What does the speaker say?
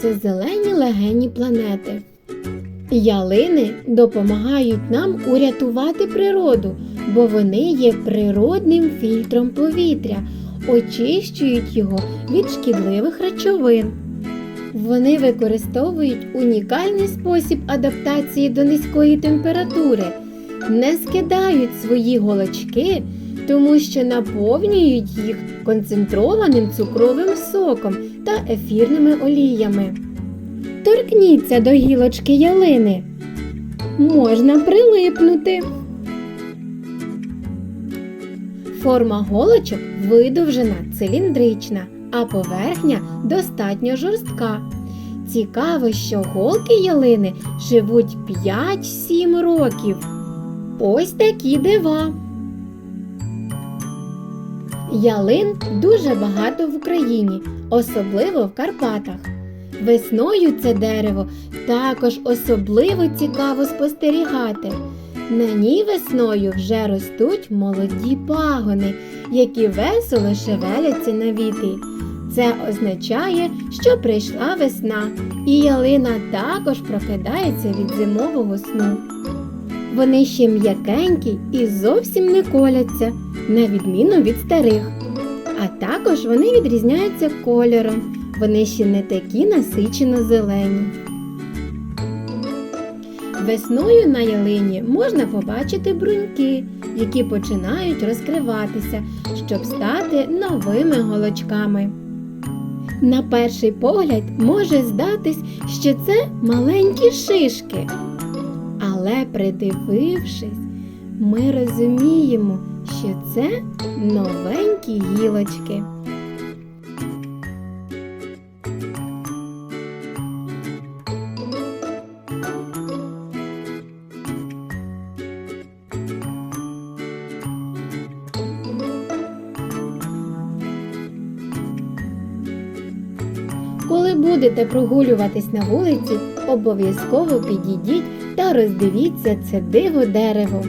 це зелені легені планети. Ялини допомагають нам урятувати природу, бо вони є природним фільтром повітря, очищують його від шкідливих речовин. Вони використовують унікальний спосіб адаптації до низької температури, не скидають свої голочки, тому що наповнюють їх концентрованим цукровим соком та ефірними оліями. Торкніться до гілочки ялини. Можна прилипнути. Форма голочок видовжена, циліндрична, а поверхня достатньо жорстка. Цікаво, що голки ялини живуть 5-7 років. Ось такі дива. Ялин дуже багато в Україні, особливо в Карпатах. Весною це дерево також особливо цікаво спостерігати. На ній весною вже ростуть молоді пагони, які весело шевеляться на вітрі. Це означає, що прийшла весна, і ялина також прокидається від зимового сну. Вони ще м'якенькі і зовсім не коляться, на відміну від старих. А також вони відрізняються кольором, вони ще не такі насичено зелені. Весною на ялині можна побачити бруньки, які починають розкриватися, щоб стати новими голочками. На перший погляд може здатись, що це маленькі шишки. Але придивившись, ми розуміємо, що це новенькі гілочки. Коли будете прогулюватись на вулиці, обов'язково підійдіть та роздивіться це диво дерево.